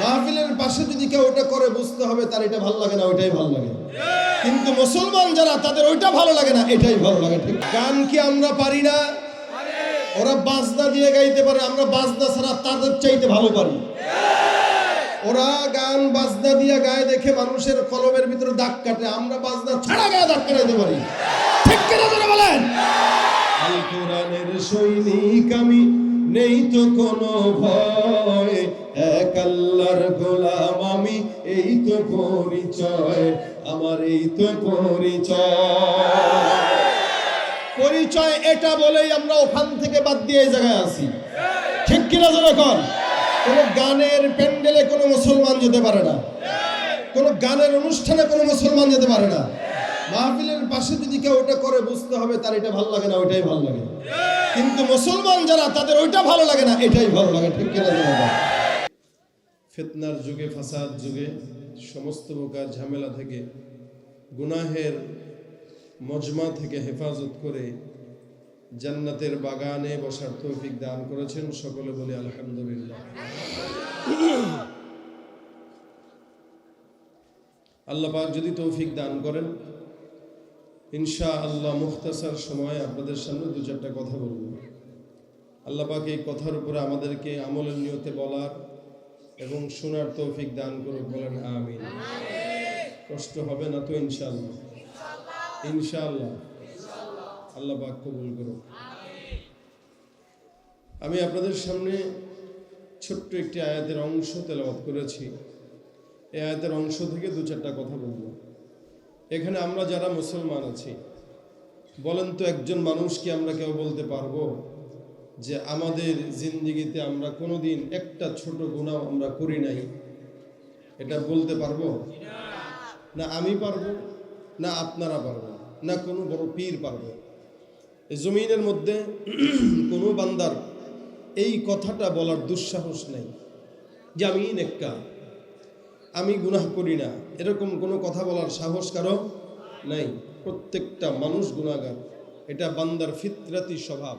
মাহফিলের পাশে যদি কেউ ওটা করে, বুঝতে হবে তার এটা ভালো লাগে না, ওইটাই ভালো লাগে। কিন্তু মুসলমান যারা, তাদের ওইটা ভালো লাগে না, এটাই ভালো লাগে, ঠিক? গান কি আমরা পারি না? ওরা বাজনা দিয়ে গাইতে পারে, আমরা বাজনা ছাড়া তাদের চাইতে ভালো পারি। ওরা গান, বাজনা দিয়ে গায়ে দেখে মানুষের কলমের ভিতরে দাগ কাটে, আমরা বাজনা ছাড়া গায়ে দাগ কাটাইতে পারি। ঠিক কিনা যারা বলেন? আল কোরআনের সৈনিক আমি, নেই তো কোনো ভয়। আল্লাহর গোলাম আমি, এই তো পরিচয়, আমার এই তো পরিচয়। পরিচয় এটা বলেই আমরা ওখান থেকে বাদ দিয়ে জায়গায় আসি ঠিক কিনা যখন কোনো? গানের প্যান্ডেলে কোনো মুসলমান যেতে পারে না। কোনো গানের অনুষ্ঠানে কোনো মুসলমান যেতে পারে না। মাহফিলের পাশে যদি কেউ ওটা করে, বুঝতে হবে তার এটা ভালো লাগে না, ওইটাই ভালো লাগে। কিন্তু মুসলমান যারা, তাদের ওইটা ভালো লাগে না, এটাই ভালো লাগে, ঠিক কিনা জনগণ ফিতনার যুগে, ফাসাদ যুগে, সমস্ত প্রকার ঝামেলা থেকে, গুনাহের মজমা থেকে হেফাজত করে জান্নাতের বাগানে বসার তৌফিক দান করেছেন সকলে বলে আলহামদুলিল্লাহ। আল্লাহ পাক যদি তৌফিক দান করেন ইনশা আল্লাহ মুখতাসার সময় আপনাদের সামনে দু চারটা কথা বলব। আল্লাহ পাক এই কথার উপরে আমাদেরকে আমলের নিয়তে বলার এবং শোনার তৌফিক দান করুক, বলেন আমিন। কষ্ট হবে না তো ইনশাল্লাহ ইনশাআল্লাহ। আল্লাহ পাক কবুল করুক। আমি আপনাদের সামনে ছোট্ট একটি আয়াতের অংশ তেলাওয়াত করেছি। এই আয়াতের অংশ থেকে দু চারটা কথা বলব। এখানে আমরা যারা মুসলমান আছি, বলেন তো একজন মানুষ কি আমরা কেউ বলতে পারব? যে আমাদের জিন্দিগিতে আমরা কোনোদিন একটা ছোট গুণাও আমরা করি নাই। এটা বলতে পারব? না আমি পারব, না আপনারা পারব না কোনো বড় পীর পারবে জমিনের মধ্যে কোনো বান্দার এই কথাটা বলার দুঃসাহস নেই যে আমি নেককা আমি গুনাহ করি না। এরকম কোনো কথা বলার সাহস কারও নাই। প্রত্যেকটা মানুষ গুণাগার এটা বান্দার ফিতরাতি স্বভাব।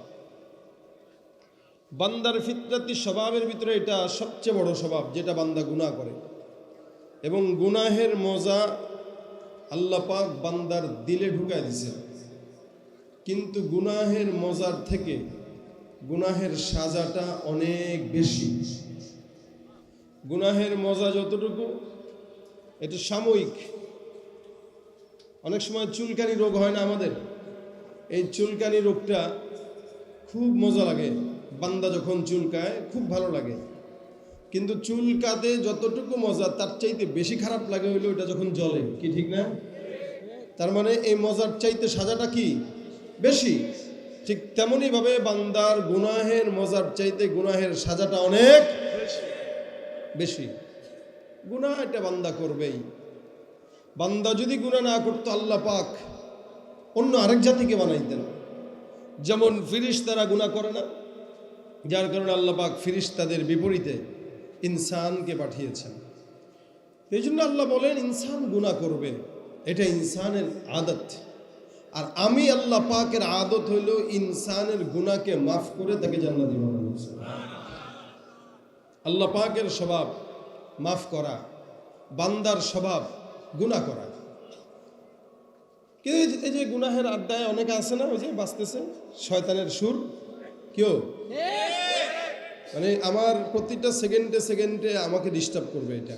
বান্দার ফিতরাতি স্বভাবের ভিতরে এটা সবচেয়ে বড় স্বভাব, যেটা বান্দা গুনাহ করে। এবং গুনাহের মজা আল্লাহ পাক বান্দার দিলে ঢুকায় দিছে কিন্তু গুনাহের মজার থেকে গুনাহের সাজাটা অনেক বেশি। গুনাহের মজা যতটুকু, এটা সাময়িক। অনেক সময় চুলকানি রোগ হয় না আমাদের? এই চুলকানি রোগটা খুব মজা লাগে। বান্দা যখন চুলকায় খুব ভালো লাগে। কিন্তু চুলকাতে যতটুকু মজা, তার চাইতে বেশি খারাপ লাগে হইল ওটা যখন জলে কি ঠিক না? তার মানে এই মজার চাইতে সাজাটা কি? বেশি। ঠিক তেমনইভাবে বান্দার গুনাহের মজার চাইতে গুনাহের সাজাটা অনেক বেশি। গুনাহ এটা বান্দা করবেই। বান্দা যদি গুনাহ না করতো আল্লাহ পাক অন্য আরেক জাতিকে বানাইতেন। যেমন ফিরিস তারা গুনাহ করে না। যার কারণে আল্লাহ পাক ফিরিস তাদের বিপরীতে ইনসানকে পাঠিয়েছেন। এই জন্য আল্লাহ বলেন, ইনসান গুনাহ করবে। এটা ইনসানের আদত। আর আমি আল্লাহ পাকের আদত হইল ইনসানের গুনাহকে মাফ করে তাকে জান্নাতি বানানো আল্লাহ পাকের স্বভাব মাফ করা, বান্দার স্বভাব গুণা করা। কিন্তু এই যে গুনাহের আড্ডায় অনেকে আছে না, ওই যে বাঁচতেছে, শয়তানের সুর, কেউ? মানে আমার প্রতিটা সেকেন্ডে সেকেন্ডে আমাকে ডিস্টার্ব করবে এটা।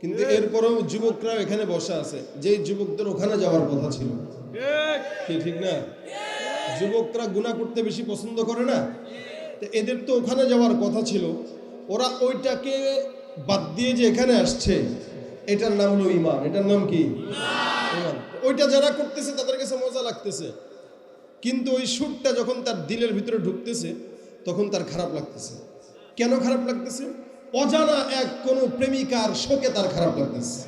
কিন্তু এরপরেও যুবকরা এখানে বসা আছে। যে যুবকদের ওখানে যাওয়ার কথা ছিল। কি ঠিক না? যুবকরা গুণা করতে বেশি পছন্দ করে না? তো এদের তো ওখানে যাওয়ার কথা ছিল। ওরা ওইটাকে বাদ দিয়ে যে এখানে আসছে এটার নাম হলো ইমান এটার নাম কি? ইমান ওইটা যারা করতেছে তাদের কাছে মজা লাগতেছে। কিন্তু ওই সুরটা যখন তার দিলের ভিতরে ঢুকতেছে তখন তার খারাপ লাগতেছে। কেন খারাপ লাগতেছে? অজানা এক কোনো প্রেমিকার শোকে তার খারাপ লাগতেছে।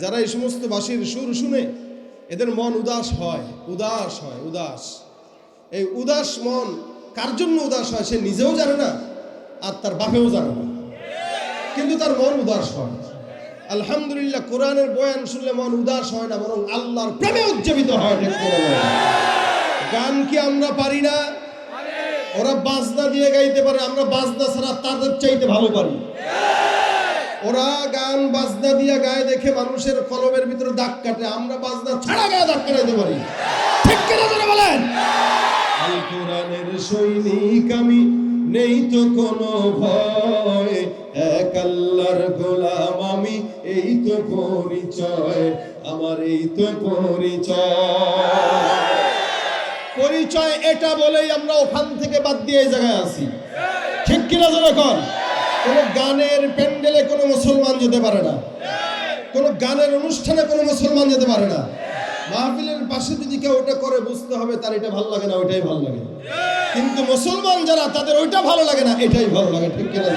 যারা এই সমস্ত বাসির সুর শুনে এদের মন উদাস হয় উদাস হয়, উদাস। এই উদাস মন কার জন্য উদাস হয় সে নিজেও জানে না, আর তার বাপেও জানে না। কিন্তু তার মন উদাস হয়। আলহামদুলিল্লাহ কোরআনের বয়ান শুনলে মন উদাস হয় না, বরং আল্লাহর প্রেমে উজ্জীবিত হয় গান কি আমরা পারি না? ওরা বাজনা দিয়ে গাইতে পারে, আমরা বাজনা ছাড়া তাদের চাইতে ভালো পারি। ওরা গান বাজনা দিয়ে গায়ে দেখে মানুষের কলমের ভিতরে দাগ কাটে, আমরা বাজনা ছাড়া গায়ে দাগ কাটাইতে পারি। ঠিক কিনা জোরে বলেন? কোরআনের সৈনিক আমি, নেই তো কোনো ভয়। এক আল্লাহর গোলাম আমি, এই তো পরিচয়, আমার এই তো পরিচয়। পরিচয় এটা বলেই আমরা ওখান থেকে বাদ দিয়ে এই জায়গায় আছি। ঠিক কিনা যখন কোন? গানের প্যান্ডেলে কোনো মুসলমান যেতে পারে না। কোন গানের অনুষ্ঠানে কোনো মুসলমান যেতে পারে না। মাহফিলের পাশে যদি কেউ ওটা করে, বুঝতে হবে তার এটা ভালো লাগে না, ওইটাই ভালো লাগে। কিন্তু মুসলমান যারা, তাদের ওইটা ভালো লাগে না, এটাই ভালো লাগে, ঠিক কিনা আল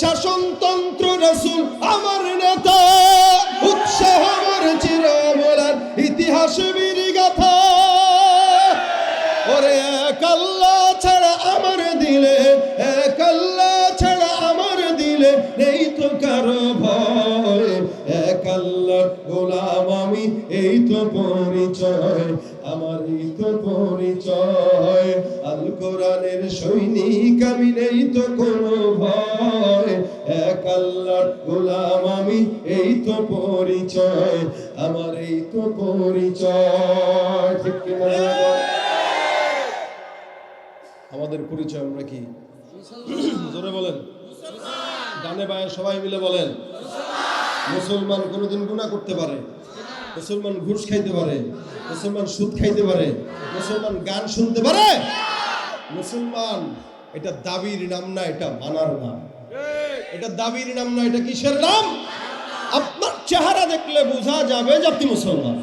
শাসনতন্ত্র রসুল আমার নেতা। উৎসাহ আমার চিরমলার ইতিহাস বীর গাথা ওরে এক আল্লাহ ছাড়া আমার দিলে, এক আল্লাহ ছাড়া আমার দিলে নেই তো কারও ভয়। এক আল্লাহ গোলাম আমি, এই তো পরিচয় এই তো পরিচয়। আল কোরআনের সৈনিক আমি, নেই তো কোনো গোলাম আমি এই তো পরিচয়, আমার এই তো পরিচয়। আমাদের পরিচয় আমরা কি? জোরে বলেন। গানে বায়ে সবাই মিলে বলেন। মুসলমান কোনোদিন গুণা করতে পারে। মুসলমান ঘুষ খাইতে পারে। মুসলমান সুদ খাইতে পারে। মুসলমান গান শুনতে পারে। মুসলমান, এটা দাবির নাম না, এটা মানার নাম। এটা দাবির নাম না, এটা কিসের নাম? আপনার চেহারা দেখলে বোঝা যাবে যে আপনি মুসলমান।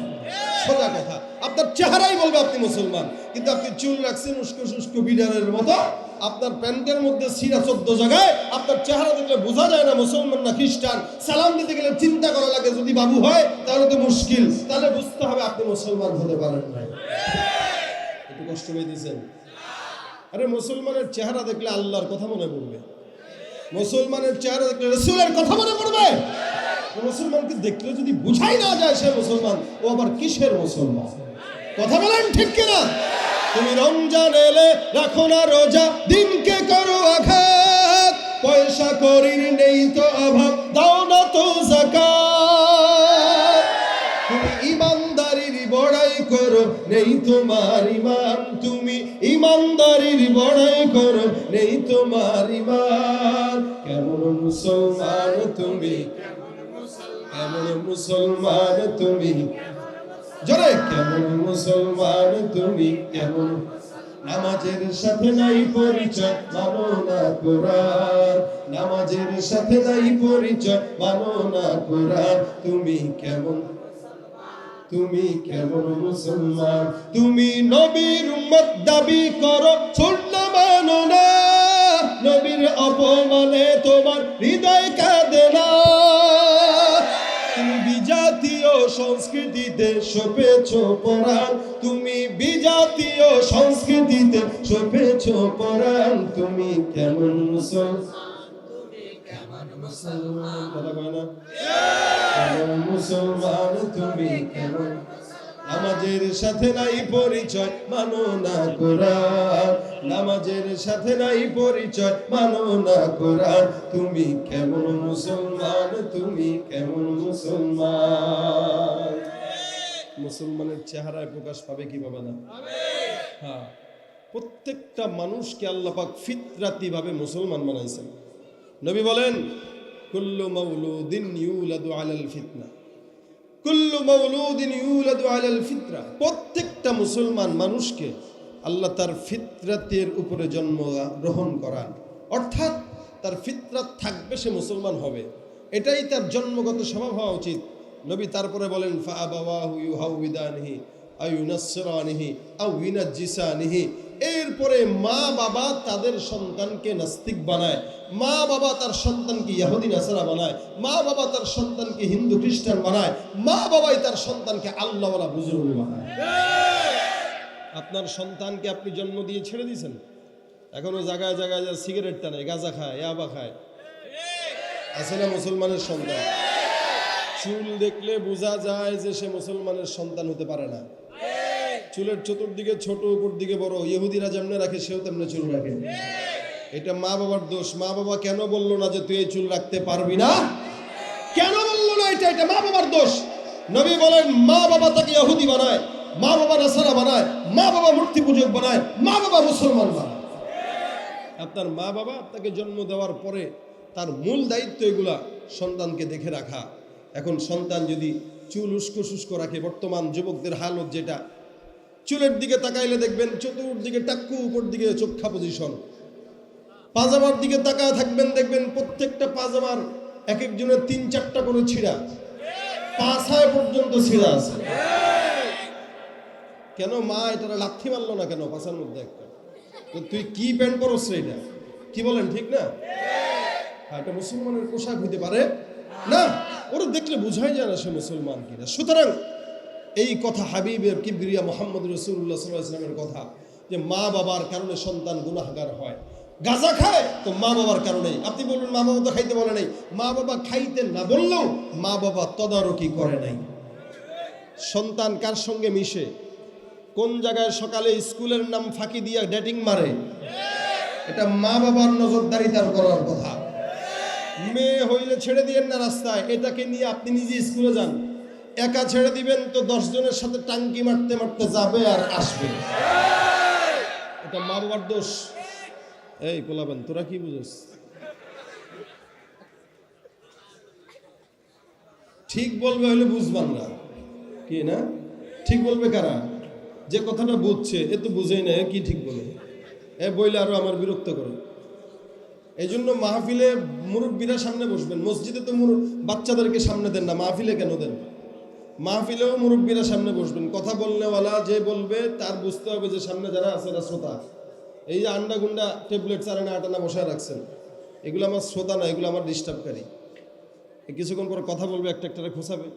সোজা কথা। আপনার চেহারাই বলবে আপনি মুসলমান। কিন্তু আপনি চুল রাখছেন উস্কো শুষ্কো বিড়ালের মতো, আপনার প্যান্টের মধ্যে সিরা চোদ্দ জায়গায়, আপনার চেহারা দেখলে বোঝা যায় না মুসলমান না খ্রিস্টান। সালাম দিতে গেলে চিন্তা করা লাগে, যদি বাবু হয়, তাহলে তো মুশকিল। তাহলে বুঝতে হবে আপনি মুসলমান হতে পারেন না একটু কষ্ট পেয়ে দিয়েছেন? আরে মুসলমানের চেহারা দেখলে আল্লাহর কথা মনে পড়বে। মুসলমানের চেহারা দেখলে রসুলের কথা মনে পড়বে। মুসলমানকে দেখলে যদি বুঝাই না যায় সে মুসলমান, ও আবার কিসের মুসলমান? কথা বলেন ঠিক কিনা? তুমি রমজান এলে রাখো না রোজা, দিনকে করো আঘাত। পয়সা করির নেই তো অভাব, দাও না তো জাকাত। তুমি ইমানদারির বড়াই করো, নেই তোমার ইমান। তুমি ইমানদারির বড়াই করো, নেই তোমার ইমান। মুসলমান তুমি? কেমন মুসলমান তুমি? জোরে, কেমন মুসলমান তুমি? কেমন? নামাজের সাথে নাই পরিচয়, মানো না কোরআন। নামাজের সাথে নাই পরিচয়, মানো না কোরআন। তুমি কেমন? তুমি কেমন মুসলমান? তুমি নবীর উম্মত দাবি করো ছোট্ট মানো না। নবীর অপমানে তোমার হৃদয় কাঁদে না। তুমি বিজাতীয় সংস্কৃতিতে সপেছ পরাণ। তুমি বিজাতীয় সংস্কৃতিতে সপেছ পরাণ। তুমি কেমন মুসলমান? কথা কয় না? মুসলমান? তুমি কেমন নামাজের সাথে নাই পরিচয়, মানো না কোরআন। নামাজের সাথে নাই পরিচয়, মানো না কোরআন। তুমি কেমন মুসলমান, তুমি কেমন মুসলমান। মুসলমানের চেহারায় প্রকাশ পাবে কি পাবে না? হ্যাঁ। প্রত্যেকটা মানুষকে আল্লাপাক ফিতরাতি ভাবে মুসলমান বানাইছেন। নবী বলেন, কুল্লু মাউলুদিন ইউলাদু আলাল ফিতনা। ফিতরা। প্রত্যেকটা মুসলমান মানুষকে আল্লাহ তার ফিতরাতের উপরে জন্ম গ্রহণ করান। অর্থাৎ তার ফিতরাত থাকবে সে মুসলমান হবে। এটাই তার জন্মগত স্বভাব হওয়া উচিত। নবী তারপরে বলেন ফা আও ইউনাসসিরানিহি আও ইউনাজ্জিসানিহি এরপরে মা বাবা তাদের সন্তানকে নাস্তিক বানায়। মা বাবা তার সন্তানকে ইয়াহুদি নাসারা বানায়। মা বাবা তার সন্তানকে হিন্দু, খ্রিস্টান বানায়। মা বাবাই তার সন্তানকে আল্লাহওয়ালা বুজুর্গ বানায়। আপনার সন্তানকে আপনি জন্ম দিয়ে ছেড়ে দিয়েছেন? এখনও জায়গায় জায়গায় যা সিগারেট টানে গাঁজা খায়, ইয়াবা খায়। আছে না মুসলমানের সন্তান? চুল দেখলে বোঝা যায় যে সে মুসলমানের সন্তান হতে পারে না। চুলের চতুর্দিকে ছোট উপর দিকে বড়, ইহুদিরা যেমনে রাখে, সেও তেমনি চুল রাখে। এটা মা বাবার দোষ। মা বাবা কেন বলল না যে তুই এই চুল রাখতে পারবি না? কেন বলল না এটা? এটা মা বাবার দোষ। নবী বলেন, মা বাবা তাকে ইহুদি বানায়, মা বাবা নাসারা বানায়, মা বাবা মূর্তি পূজক বানায়, মা বাবা মুসলমান বানায়। আপনার মা বাবা আপনাকে জন্ম দেওয়ার পরে তার মূল দায়িত্ব এগুলা, সন্তানকে দেখে রাখা। এখন সন্তান যদি চুল উস্কো শুষ্ক রাখে, বর্তমান যুবকদের হালত যেটা চুলের দিকে তাকাইলে দেখবেন চতুর্দিকে টাক্কু উপর দিকে চোখা পজিশন পাজামার দিকে তাকায় থাকবেন, দেখবেন প্রত্যেকটা পাজামার এক একজনের তিন চারটা করে ছিঁড়া। পাছায় পর্যন্ত ছিঁড়া আছে। কেন মা এটা লাথি মারলো না কেন পাছার মধ্যে একটা? তুই কি প্যান্ট পরস এটা? কি বলেন, ঠিক না? হ্যাঁ এটা মুসলমানের পোশাক হইতে পারে। না, ওরা দেখলে বোঝাই যায় না সে মুসলমান কিনা। সুতরাং এই কথা হাবিবের কিবরিয়া মোহাম্মদ রসুল্লাহ সাল্লামের কথা যে মা বাবার কারণে সন্তান গুনাহগার হয়। গাঁজা খায়? তো মা বাবার কারণে। আপনি বলবেন মা বাবা তো খাইতে বলে নাই। মা বাবা খাইতে না বললেও মা বাবা তদারকি করে নাই। সন্তান কার সঙ্গে মিশে? কোন জায়গায় সকালে স্কুলের নাম ফাঁকি দিয়া ডেটিং মারে? এটা মা বাবার নজরদারি তার করার কথা। মেয়ে হইলে ছেড়ে দিয়েন না রাস্তায়। এটাকে নিয়ে আপনি নিজে স্কুলে যান। একা ছেড়ে দিবেন তো দশ জনের সাথে টাঙ্কি মারতে মারতে যাবে আর আসবে। এটা মা বাবার দোষ। এই পোলাবেন তোরা কি বুঝোস? ঠিক বলবে হইলে বুঝবান না কি না? ঠিক বলবে কারা? যে কথাটা বুঝছে, এ তো বুঝেই না কি ঠিক বলে? এ বইলে আরও আমার বিরক্ত করে। এই জন্য মাহফিলে মুরব্বীরা সামনে বসবেন। মসজিদে তো মুরু বাচ্চাদেরকে সামনে দেন না, মাহফিলে কেন দেন? মাহফিলেও মুরব্বীরা সামনে বসবেন। কথা বলনেওয়ালা যে বলবে, তার বুঝতে হবে যে সামনে যারা আছে এরা শ্রোতা। এই যে আন্ডা গুন্ডা ট্যাবলেট চারানা আটানা বসায় রাখছেন, এগুলো আমার শ্রোতা না, এগুলো আমার ডিস্টার্বকারী। কিছুক্ষণ পর কথা বলবে, একটা একটা খোঁচাবে।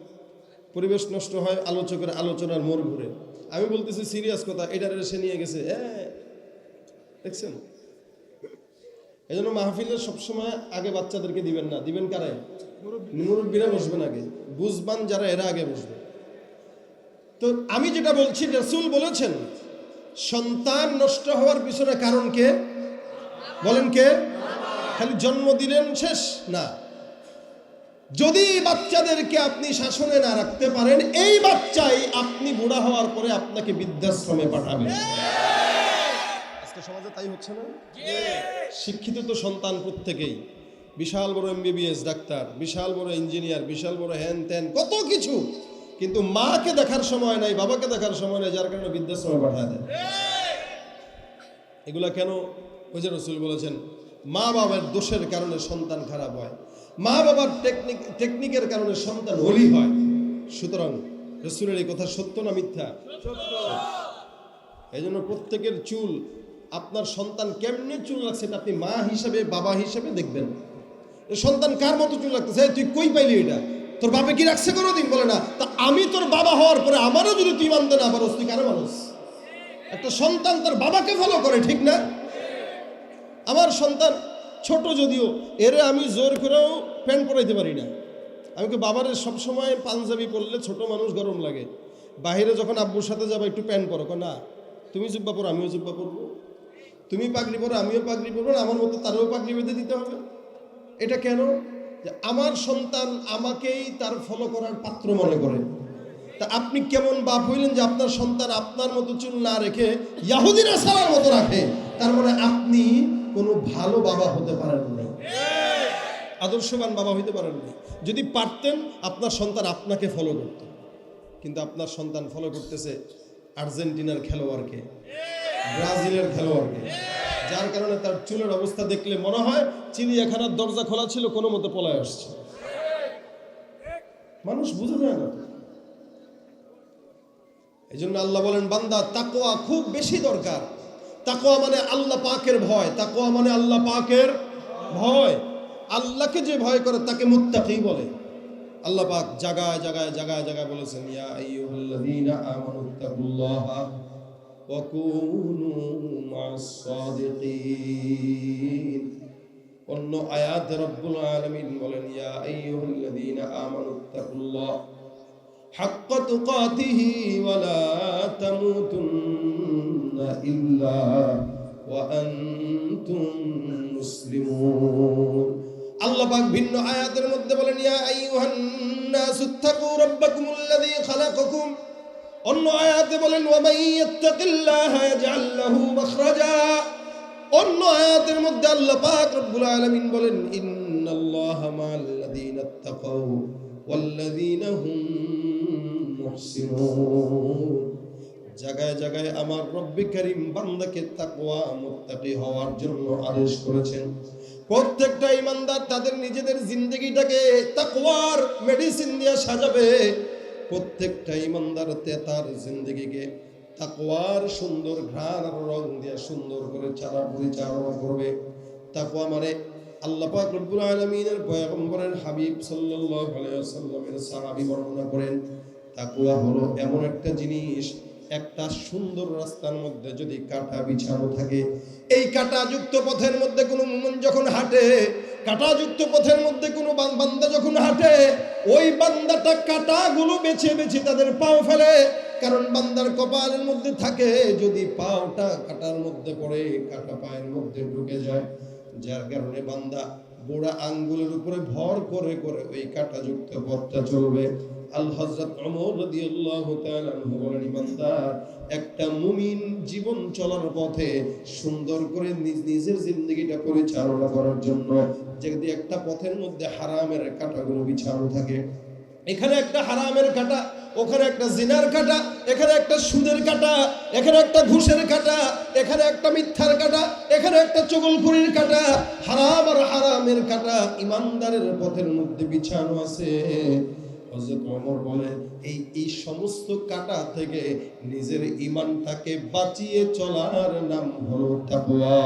পরিবেশ নষ্ট হয়, আলোচকের আলোচনার মোড় ঘুরে। আমি বলতেছি, সিরিয়াস কথা, এটার সে নিয়ে গেছে। হ্যাঁ দেখছেন? এই জন্য মাহফিলের সবসময় আগে বাচ্চাদেরকে দিবেন না। দিবেন কারে? মুরব্বীরা বসবেন আগে। বুঝবান যারা, এরা আগে বসবে। তো আমি যেটা বলছি, রসুল বলেছেন, সন্তান নষ্ট হওয়ার পিছনে কারণ কে? বলেন কে? খালি জন্ম দিলেন শেষ? না। যদি বাচ্চাদেরকে আপনি শাসনে না রাখতে পারেন, এই বাচ্চাই আপনি বুড়া হওয়ার পরে আপনাকে বৃদ্ধাশ্রমে পাঠাবে। আজকে সমাজে তাই হচ্ছে না? শিক্ষিত তো সন্তান প্রত্যেকেই। বিশাল বড় এমবিবিএস ডাক্তার বিশাল বড় ইঞ্জিনিয়ার বিশাল বড় হ্যান ত্যান কত কিছু। কিন্তু মাকে দেখার সময় নাই বাবাকে দেখার সময় নাই যার কারণে বৃদ্ধাশ্রমে পাঠায় দেয়। এগুলা কেন? ওই যে রসুল বলেছেন মা বাবার দোষের কারণে সন্তান খারাপ হয়। মা বাবার টেকনিক টেকনিকের কারণে সন্তান হলি হয়। সুতরাং রসুলের এই কথা সত্য না মিথ্যা? এই জন্য প্রত্যেকের চুল আপনার সন্তান কেমনে চুল রাখছে এটা আপনি মা হিসেবে, বাবা হিসেবে দেখবেন। সন্তান কার মতো চুল রাখতেছে? তুই কই পাইলি এটা? তোর বাবা কি রাখছে কোনোদিন? বলে না। তা আমি তোর বাবা হওয়ার পরে আমারও যদি তুই মানতে না পারোস, তুই কারও মানুষ? একটা সন্তান তার বাবাকে ফলো করে, ঠিক না? আমার সন্তান ছোট যদিও, এরে আমি জোর করেও প্যান্ট পরাইতে পারি না। আমি কি বাবারে সবসময় পাঞ্জাবি পরলে ছোট মানুষ গরম লাগে। বাইরে যখন আব্বুর সাথে যাব, একটু প্যান্ট পরো। না তুমি জুব্বা পরো, আমিও জুব্বা পরবো। তুমি পাগড়ি পরো, আমিও পাগড়ি পরবো, আমার মতো তারও পাগড়ি বেঁধে দিতে হবে। এটা কেন? যে আমার সন্তান আমাকেই তার ফলো করার পাত্র মনে করে। তা আপনি কেমন বাপ হইলেন যে আপনার সন্তান আপনার মতো চুল না রেখে ইয়াহুদিরা সালার মতো রাখে? তার মানে আপনি কোনো ভালো বাবা হতে পারেন না আদর্শবান বাবা হইতে পারেন না যদি পারতেন, আপনার সন্তান আপনাকে ফলো করত। কিন্তু আপনার সন্তান ফলো করতেছে আর্জেন্টিনার খেলোয়াড়কে। ব্রাজিলের খেলোয়াড়কে। যার কারণে তার চুলের অবস্থা দেখলে মনে হয় চিড়িয়াখানার দরজা খোলা ছিল, কোনো মতো পলায় আসছে। মানুষ বুঝে যায় না। এই জন্য আল্লাহ বলেন, বান্দা তাকোয়া খুব বেশি দরকার। তাকোয়া মানে আল্লাহ পাকের ভয়। তাকোয়া মানে আল্লাহ পাকের ভয়। আল্লাহকে যে ভয় করে তাকে মুত্তাকি বলে। আল্লাহ পাক জায়গায় জায়গায় জায়গায় জায়গায় বলেছেন, ইয়া আইয়ুহাল্লাযীনা আমানুত্তাকুল্লাহা অন্য আয়াত রব্বুল আলমিন বলেন, ইয়া আইয়ুহাল্লাযীনা আমানু তাকুল্লাহ হাক্ক তুকাতিহি ওয়ালা তামুতুন্না ইল্লা ওয়া আনতুম মুসলিমুন। আল্লাহ পাক ভিন্ন আয়াতের মধ্যে বলেন, ইয়া আইয়ুহান নাসু তাকু রাব্বাকুমুল্লাযী খালাকাকুম অন্য আয়াতে বলেন অন্য আয়াতের মধ্যে আল্লাহ পাক রব্বুল আলামিন বলেন, ইন্নাল্লাহা মাআল্লাযীনা ইত্তাকাউ ওয়াল্লাযীনা হুম মুহসিনুন। জায়গায় জায়গায় আমার রব্বি করিম বান্দাকে তাকওয়া, মুত্তাকি হওয়ার জন্য আদেশ করেছেন। প্রত্যেকটা ইমানদার তাদের নিজেদের জিন্দগিটাকে তাকওয়ার মেডিসিন দিয়ে সাজাবে। প্রত্যেকটা ইমানদার তার জিন্দগিকে তাকোয়ার সুন্দর ঘ্রাণ আর রং দিয়ে সুন্দর করে চারা পরিচালনা করবে। তাকোয়া মানে আল্লাহ রব্বুল আলমিনের পয়গম্বরের হাবিব সাল্লাহ ওয়াসাল্লামের সাহাবী বর্ণনা করেন তাকুয়া হলো এমন একটা জিনিস একটা সুন্দর রাস্তার মধ্যে যদি কাটা বিছানো থাকে, এই কাটাযুক্ত পথের মধ্যে কোনো মুমিন যখন হাঁটে, কাটাযুক্ত পথের মধ্যে কোনো বান- বান্দা যখন হাঁটে, ওই বান্দাটা কাটাগুলো বেছে বেছে তাদের পাও ফেলে। কারণ বান্দার কপালের মধ্যে থাকে, যদি পাওটা কাটার মধ্যে পড়ে, কাটা পায়ের মধ্যে ঢুকে যায়। যার কারণে বান্দা বুড়া আঙ্গুলের উপরে ভর করে করে ওই কাটাযুক্ত পথটা চলবে। একটা মুমিন জীবন চলার পথে সুন্দর করে নিজ নিজের জিন্দগিটা পরিচালনা করার জন্য যদি একটা পথের মধ্যে হারামের কাঁটাগুলো বিছানো থাকে, এখানে একটা হারামের কাটা, ওখানে একটা জিনার কাটা, এখানে একটা সুদের কাটা, এখানে একটা ঘুষের কাটা, এখানে একটা মিথ্যার কাটা, এখানে একটা চগলখুরির কাটা, হারাম আর হারামের কাটা ইমানদারের পথের মধ্যে বিছানো আছে। হযরত ওমর বলে, এই এই সমস্ত কাটা থেকে নিজের ইমানটাকে বাঁচিয়ে চলার নাম হলো তাকওয়া।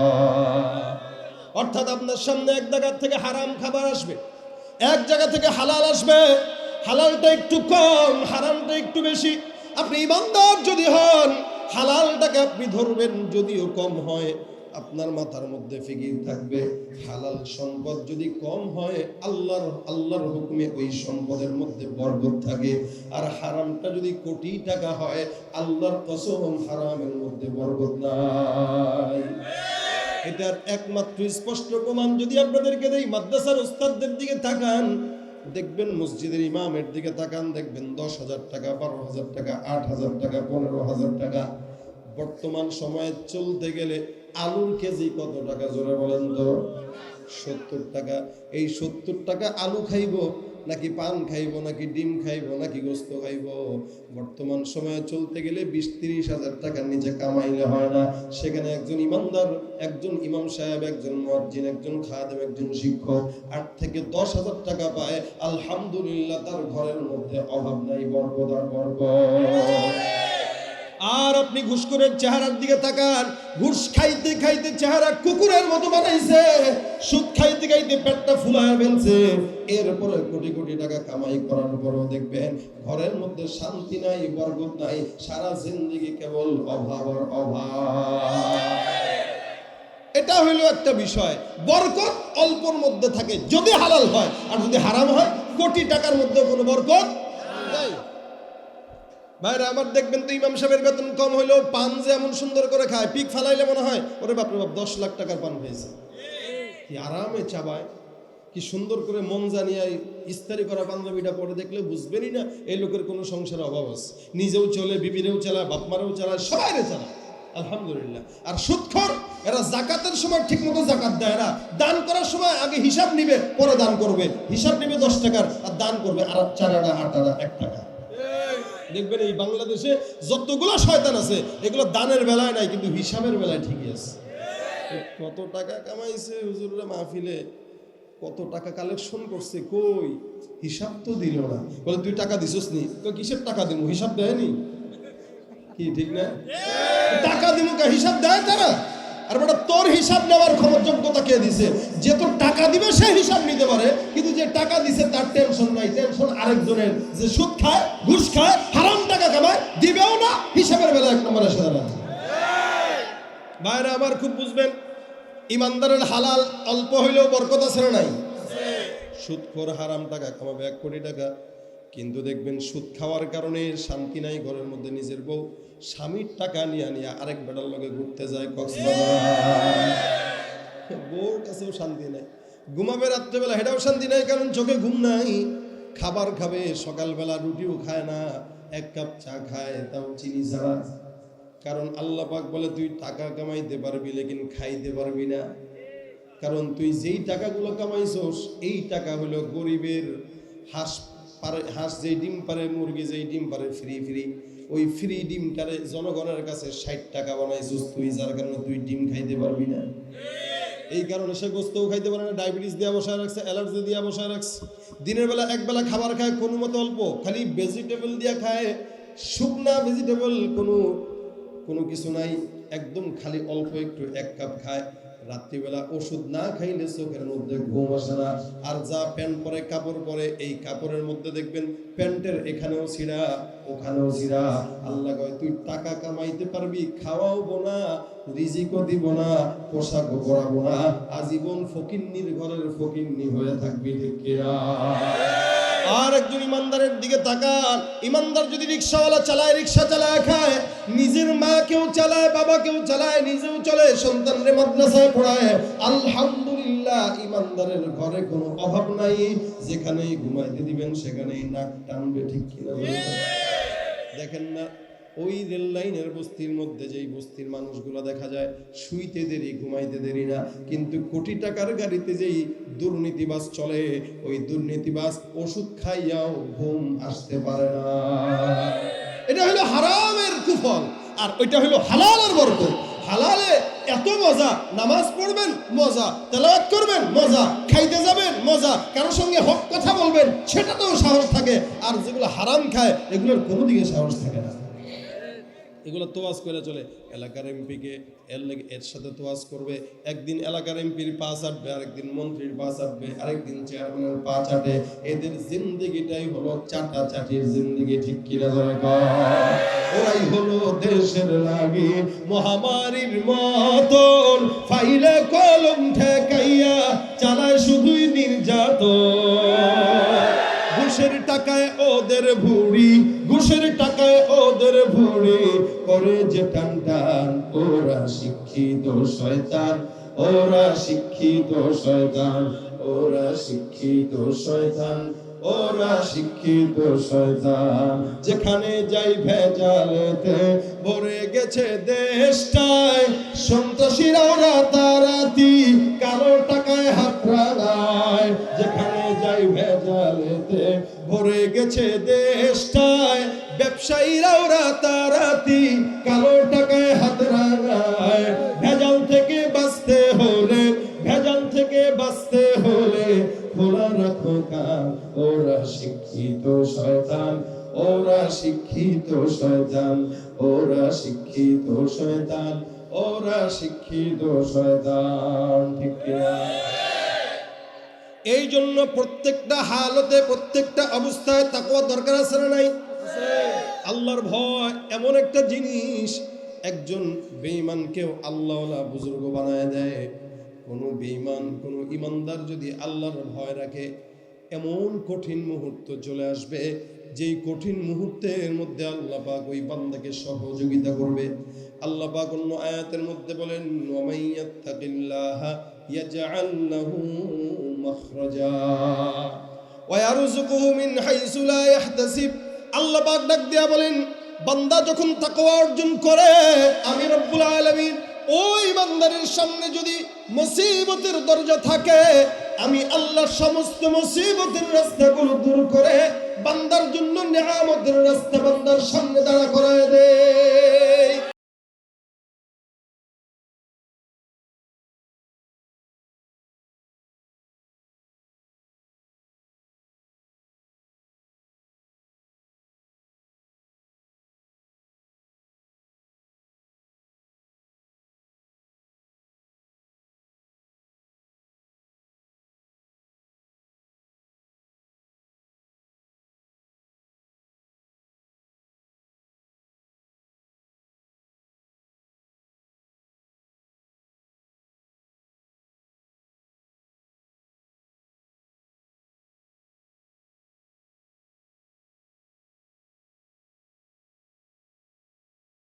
অর্থাৎ আপনার সামনে এক জায়গা থেকে হারাম খাবার আসবে, এক জায়গা থেকে হালাল আসবে। হালালটা একটু কম, হারামটা একটু বেশি। আপনি ইমানদার যদি হন, হালালটাকে আপনি ধরবেন যদিও কম হয়। আপনার মাথার মধ্যে ফিকির থাকবে, হালাল সম্পদ যদি কম হয়, আল্লাহর আল্লাহর হুকুমে ওই সম্পদের মধ্যে বরকত থাকে। আর হারামটা যদি কোটি টাকা হয়, আল্লাহর কসম হারামের মধ্যে বরকত নাই। এটার একমাত্র স্পষ্ট প্রমাণ যদি আপনাদেরকে দেই, মাদ্রাসার ওস্তাদদের দিকে তাকান, দেখবেন মসজিদের ইমামের দিকে তাকান, দেখবেন দশ হাজার টাকা, বারো হাজার টাকা, আট হাজার টাকা, পনেরো হাজার টাকা। বর্তমান সময়ে চলতে গেলে আলুর কেজি কত টাকা জোরে বলেন তো? সত্তর টাকা। এই সত্তর টাকা আলু খাইবো, নাকি পান খাইবো, নাকি ডিম খাইবো, নাকি গোস্ত খাইবো? বর্তমান সময়ে চলতে গেলে বিশ তিরিশ হাজার টাকার নিচে কামাইলে হয় না। সেখানে একজন ইমানদার, একজন ইমাম সাহেব, একজন মসজিদ একজন খাদেম, একজন শিক্ষক আট থেকে দশ হাজার টাকা পায়। আলহামদুলিল্লাহ তার ঘরের মধ্যে অভাব নাই, বরকত আর বরকত। আর আপনি ঘুষখোরের চেহারার দিকে তাকান, ঘুষ খাইতে খাইতে চেহারা কুকুরের মতো বানাইছে, সুদ খাইতে খাইতে পেটটা ফুলায় ফেলছে। এরপরে কোটি কোটি টাকা কামাই করার পরও দেখবেন, ঘরের মধ্যে শান্তি নাই, বরকত নাই, সারা জিন্দগি কেবল অভাব আর অভাব। এটা হইল একটা বিষয়। বরকত অল্পর মধ্যে থাকে, যদি হালাল হয়, আর যদি হারাম হয়, কোটি টাকার মধ্যে কোনো বরকত নাই। ভাইরা, আমার দেখবেন তো ইমাম সাহেবের বেতন কম হইলেও পান যে এমন সুন্দর করে খায়, পিক ফালাইলে মনে হয়, ওরে বাপরে বাপ, দশ লাখ টাকার পান পেয়েছে কি আরামে চাবায়, কি সুন্দর করে মন জানিয়ে ইস্তারি করা পাঞ্জাবিটা পরে দেখলে বুঝবেনই না, এই লোকের কোনো সংসারে অভাব আছে। নিজেও চলে, বিবিরেও চালায়, বাপমারেও চালায়, সবাইরে চালায়। আলহামদুলিল্লাহ। আর সুৎখর এরা জাকাতের সময় ঠিক মতো জাকাত দেয় না। দান করার সময় আগে হিসাব নিবে, পরে দান করবে। হিসাব নিবে দশ টাকার, আর দান করবে আর চার আনা আট আনা এক টাকা। দেখবেন এই বাংলাদেশে যতগুলো শয়তান আছে এগুলো দানের বেলায় নাই কিন্তু হিসাবের বেলায় ঠিকই আছে। কত টাকা কামাইছে হুজুররা মাহফিলে? কত টাকা কালেকশন করছে? কই? হিসাব তো দিল না। বলে তুই টাকা দিছস নি? তো কিসের টাকা দিব হিসাব দেয়নি? কি ঠিক না? টাকা দিমুকা হিসাব দেয় তারা? আর বেটা তোর হিসাব নেওয়ার যোগ্যতা কে দিছে? যে তোর টাকা দিবে, সে হিসাব নিতে পারে। কিন্তু যে টাকা দিছে, তার টেনশন নাই। টেনশন আরেকজনের। যে সুদ খায়, ঘুষ খায়, হারাম টাকা কামায়, দিবেও না, হিসাবের বেলা এক নম্বরে দাঁড়ায়। ভাইরা, আমার খুব বুঝবেন, ইমানদারের হালাল অল্প হইলেও বরকত আছে নাই? সুদখোর হারাম টাকা কামাবে এক কোটি টাকা। কিন্তু দেখবেন, সুদ খাওয়ার কারণে শান্তি নাই ঘরের মধ্যে নিজের বউ। স্বামীর টাকা নিয়ে নিয়ে আরেক বেটার লগে ঘুরতে যায় কক্সবাজার। বউর কাছেও শান্তি নাই। ঘুমাবে রাত্রেবেলা হেটাও শান্তি নাই, কারণ চোখে ঘুম নাই। খাবার খাবে, সকালবেলা রুটিও খায় না, এক কাপ চা খায়, তাও চিনি ছাড়া। কারণ আল্লাহ পাক বলে, তুই টাকা কামাইতে পারবি, লেকিন খাইতে পারবি না। কারণ তুই যেই টাকাগুলো কামাইছস, এই টাকা হলো গরিবের হাঁস পারে, হাঁস যেই ডিম পারে, মুরগি যেই ডিম পারে, ফ্রি ফ্রি। ওই ফ্রি ডিমটারে জনগণের কাছে ষাট টাকা বানাইছস তুই, যার কারণে তুই ডিম খাইতে পারবি না। এই কারণে সে গোস্তও খাইতে পারে না, ডায়াবেটিস দিয়ে বসায় রাখছে, অ্যালার্জি দিয়ে বসায় রাখছে। দিনের বেলা এক বেলা খাবার খায় কোনো মতো অল্প, খালি ভেজিটেবল দিয়ে খায়, শুকনা ভেজিটেবল কোনো কোনো কিছু নাই, একদম খালি অল্প একটু এক কাপ খায়। রাত্রিবেলা ওষুধ না খাইলে চোখের মধ্যে ঘুম আসে না। আর যা প্যান্ট পরে, কাপড় পরে, এই কাপড়ের মধ্যে দেখবেন প্যান্টের এখানেও ছিঁড়া ওখানেও ছিঁড়া আল্লাহ কয়, তুই টাকা কামাইতে পারবি, খাওয়াও না, রিজিকও দিব না, পোশাকও পরাবো না। আজীবন ফকিন্নির ঘরের ফকিন্নি হয়ে থাকবি, ঠিক কিনা? আর একজন ইমানদারের দিকে তাকান। ইমানদার যদি রিক্সাওয়ালা চালায়, রিক্সা চালায়, খায়, নিজের মা কেউ চালায় বাবা কেউ চালায়, নিজেও চলে, সন্তানরে মাদ্রাসায় পড়ায়, আলহামদুলিল্লাহ ইমানদারের ঘরে কোনো অভাব নাই। যেখানেই ঘুমাইতে দিবেন, সেখানেই নাক টানবে, ঠিক কিনা দেখেন না? ওই রেল লাইনের বস্তির মধ্যে যেই বস্তির মানুষগুলো দেখা যায়, শুইতে দেরি, ঘুমাইতে দেরি না। কিন্তু কোটি টাকার গাড়িতে যেই দুর্নীতিবাস চলে, ওই দুর্নীতিবাস ওষুধ খাইয়াও ঘুম আসতে পারে না। এটা হলো হারামের কুফল, আর ওইটা হলো হালালের বরকত। হালালে এত মজা, নামাজ পড়বেন, মজা, তেলাওয়াত করবেন, মজা, খাইতে যাবেন, মজা, কারোর সঙ্গে হক কথা বলবেন, সেটাতেও সাহস থাকে। আর যেগুলো হারাম খায়, এগুলোর কোনো দিকে সাহস থাকে না। এগুলো তোয়াজ করে চলে। এলাকার এমপিকে এর লেগে এর সাথে তোয়াজ করবে। একদিন এলাকার এমপির পা চাটবে, আরেকদিন মন্ত্রীর পা চাটবে, আরেকদিন চেয়ারম্যানের পা চাটে। এদের জিন্দিগিটাই হলো চাটা চাটির জিন্দিগি, ঠিক কিনা ওরাই হলো দেশের লাগি মহামারীর মতন। ফাইলে কলম ঠেকাইয়া চালায় শুধুই নির্যাতন। ঘুষের টাকায় ওদের ভুড়ি ঘুষের টাকায় ওদের ভুড়ি করে যে টান টান, ওরা শিক্ষিত শয়তান, ওরা শিক্ষিত শয়তান, ওরা শিক্ষিত শয়তান, ওরা শিক্ষিত শয়তান। যেখানে যাই ভেজালেতে ভরে গেছে দেশটায় সন্ত্রাসীরা ওরা তারাতি কালো টাকায় হাত যেখানে যাই ভেজালেতে ভরে গেছে দেশটায় ব্যবসায়ীরা ওরা তারাতি কালো টাকায় হাত রাগায় ভেজাল থেকে বাঁচতে হলে, ভেজাল থেকে বাঁচতে হলে খোলা রাখো কান। ওরা শিক্ষিত শয়তান, ওরা শিক্ষিত শয়তান, ওরা শিক্ষিত শয়তান, ওরা শিক্ষিত শয়তান, ঠিক কিনা? এই জন্য প্রত্যেকটা হালতে, প্রত্যেকটা অবস্থায় তাকওয়া দরকার আছে না নাই? আল্লাহর ভয় এমন একটা জিনিস, একজন বেঈমানকেও আল্লাহওয়ালা বুজুর্গ বানায় দেয়। কোনো বেঈমান, কোনো ইমানদার যদি আল্লাহর ভয় রাখে, এমন কঠিন মুহূর্ত চলে আসবে, যেই কঠিন মুহূর্তের মধ্যে আল্লাহ পাক ওই বান্দাকে সহযোগিতা করবে। আল্লাহ পাক অন্য আয়াতের মধ্যে বলেন ওয়ামাইয়াত্তাকিল্লাহা ইয়াজআল লাহু মাখরাজা ওয়ারযুকুহু মিন হাইসু লা আল্লাহ পাক ডাক দিয়া বলেন, বান্দা যখন তাকওয়া অর্জন করে, আমি রব্বুল আলামিন ওই বান্দারের সামনে যদি মুসিবতের দরজা থাকে, আমি আল্লাহ সমস্ত মুসিবতের রাস্তাগুলো দূর করে বান্দার জন্য নিয়ামতের রাস্তা বান্দার সামনে দাঁড়া করায় দে